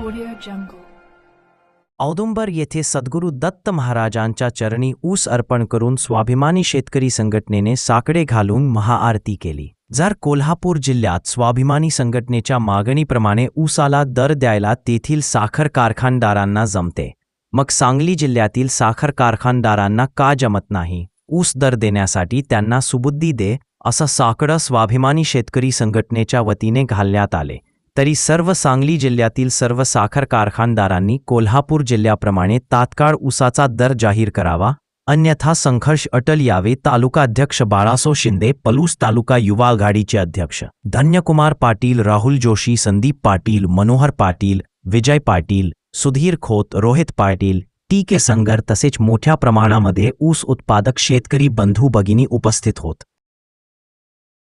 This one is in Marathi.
jungle. औदुंबर येथे सद्गुरू दत्त महाराजांच्या चरणी ऊस अर्पण करून स्वाभिमानी शेतकरी संघटनेने साकडे घालून महाआरती केली. जर कोल्हापूर जिल्ह्यात स्वाभिमानी संघटनेच्या मागणीप्रमाणे ऊसाला दर द्यायला तेथील साखर कारखानदारांना जमते. मग सांगली जिल्ह्यातील साखर कारखानदारांना का जमत नाही? ऊस दर देण्यासाठी त्यांना सुबुद्धी दे असं साकडं स्वाभिमानी शेतकरी संघटनेच्या वतीने घालण्यात आले. तरी सर्व सांगली जिल्ह्यातील सर्व साखर कारखानदारांनी कोल्हापूर जिल्ह्याप्रमाणे तात्काळ ऊसाचा दर जाहीर करावा अन्यथा संघर्ष अटल यावे तालुका अध्यक्ष बाळासो शिंदे पलूस तालुका युवा आघाडीचे अध्यक्ष धन्यकुमार पाटील राहुल जोशी संदीप पाटील मनोहर पाटील विजय पाटील सुधीर खोत रोहित पाटील टी के संगर तसेच मोठ्या प्रमाणामध्ये ऊस उत्पादक शेतकरी बंधू भगिनी उपस्थित होत.